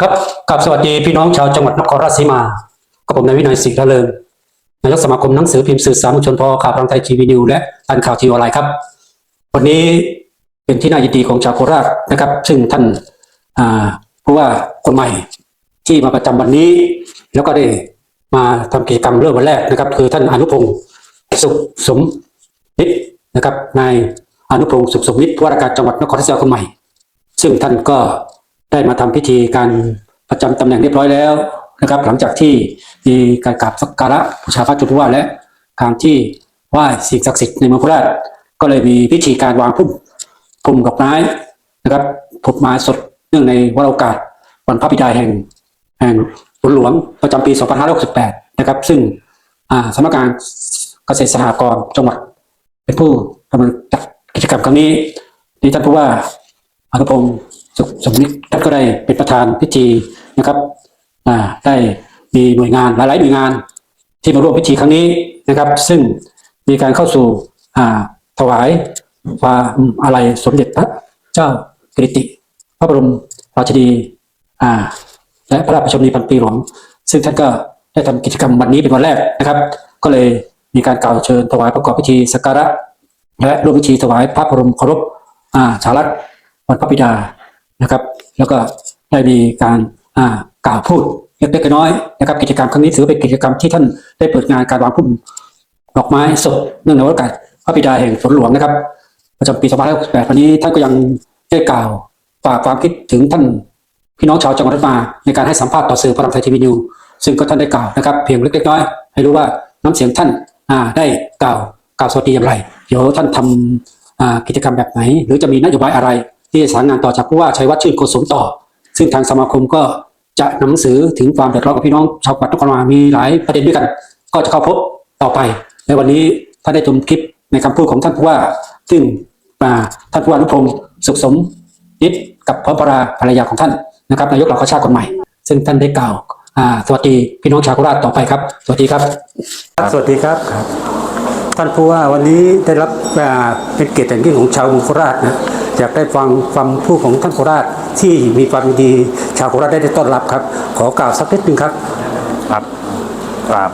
ครับกับสวัสดีพี่น้องชาวจังหวัดนครราชสีมากับผมนายวินัยศรีระเริงนายกสมาคมหนังสือพิมพ์สื่อสารมวลชนพอข่าวทางไทยทีวีนิวและทันข่าวทีวออนไลน์ครับ วันนี้เป็นที่น่ายินดีของชาวโคราชนะครับ ซึ่งท่านอ่าผู้ว่าคนใหม่ที่มาประจำวันนี้ แล้วก็ได้มาทำกิจกรรมเริ่มวันแรกนะครับ คือท่านอนุพงศ์สุขสมนิตนะครับนายอนุพงศ์สุขสมนิตผู้ว่าราชการจังหวัดนครราชสีมาคนใหม่ ซึ่งท่านก็ ได้มาทำพิธีการประจำตำแหน่งเรียบร้อยแล้วนะครับ หลังจากที่มีการกราบสักการะบูชาพระจุลวาและการที่ไหว้สิ่งศักดิ์สิทธิ์ในเมืองโคราชก็เลยมีพิธีการวางพุ่มพุ่มดอกไม้นะครับพุ่มไม้สดเนื่องในวันโอกาสวันพระบิดาแห่ง แห่งหลวงประจำปี 2568 นะครับ ซึ่งสำนักงานเกษตรสหกรณ์จังหวัด เป็นผู้กำลังจัดกิจกรรมครั้งนี้ที่ท่านผู้ว่าอนุพงศ์ สสมนิท่านก็ได้เป็นประธานพิธีนะครับได้มีหน่วยงานหลายๆหน่วยงานที่มาร่วมพิธีครั้งนี้นะครับ ซึ่งมีการเข้าสู่ถวายความอาลัยสมเด็จพระเจ้ากิริติ พระบรมราชินีและพระราชชนนีพันปีหลวง ซึ่งท่านก็ได้ทำกิจกรรมวันนี้เป็นวันแรกนะครับ ก็เลยมีการกล่าวเชิญถวายประกอบพิธีสักการะและร่วมพิธีถวายพระบรมเคารพอ่าสารัตวันพระบิดา นะครับ แล้วก็ได้มีการอ่ากล่าวพูดเล็กๆน้อยๆนะครับ กิจกรรมครั้งนี้ถือเป็นกิจกรรมที่ท่านได้เปิดงานการวางพุ่มดอกไม้สดเนื่องในโอกาสพระบิดาแห่งฝนหลวงนะครับประจำปี2568วันนี้ท่านก็ยังได้กล่าวฝากความคิดถึงท่านพี่น้องชาวจังหวัดรัตมาในการให้สัมภาษณ์ต่อสื่อพลังไทยทีวีนิวซึ่งก็ท่านได้กล่าวนะครับ เพียงเล็กๆน้อยๆให้รู้ว่าน้ำเสียงท่านอ่าได้กล่าวกล่าวสวัสดีอย่างไร เดี๋ยวท่านทำอ่ากิจกรรมแบบไหน หรือจะมีนโยบายอะไร ที่จะสารงานต่อจากผู้ว่าชัยวัฒน์ชื่นโกศลต่อ ซึ่งทางสมาคมก็จะนำหนังสือถึงความเดือดร้อนของพี่น้องชาวจังหวัดนครราชสีมามีหลายประเด็นด้วยกัน ก็จะเข้าพบต่อไปในวันนี้ท่านได้ชมคลิปในคำพูดของท่านผู้ว่า ซึ่งอ่าท่านผู้ว่านุพงศ์สุขสมนิตกับพระปราภรรยาของท่านนะครับนายกเหล่ากาชาติคนใหม่ ซึ่งท่านได้กล่าวสวัสดีพี่น้องชาวโคราชต่อไปครับ สวัสดีครับ สวัสดีครับท่านผู้ว่าวันนี้ได้รับเป็นเกียรติอย่างยิ่งของชาวโคราชนะ อยากได้ฟังความพูดของท่านโคราชที่มีความดีชาวโคราชได้ได้ต้อนรับครับ ขอกล่าวสักนิดหนึ่งครับครับกราบ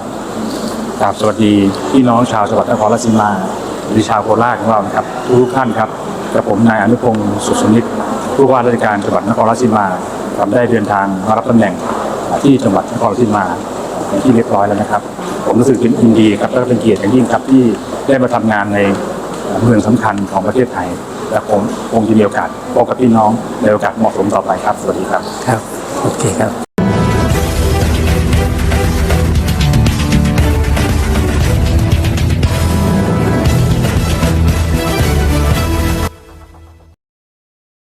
กราบสวัสดีพี่น้องชาวจังหวัดนครราชสีมาหรือชาวโคราชของเรานะครับทุกท่านครับกับผมนายอนุพงศ์สุขสนิทผู้ว่าราชการจังหวัดนครราชสีมาครับได้เดินทางมารับตำแหน่งที่จังหวัดนครราชสีมาเป็นที่เรียบร้อยแล้วนะครับ ผมรู้สึกยินดีครับและเป็นเกียรติอย่างยิ่งครับที่ได้มาทำงานในเมืองสำคัญของประเทศไทย และผมคงจะมีโอกาสพบกับพี่น้องในโอกาสเหมาะสมต่อไปครับ สวัสดีครับ ครับ โอเคครับ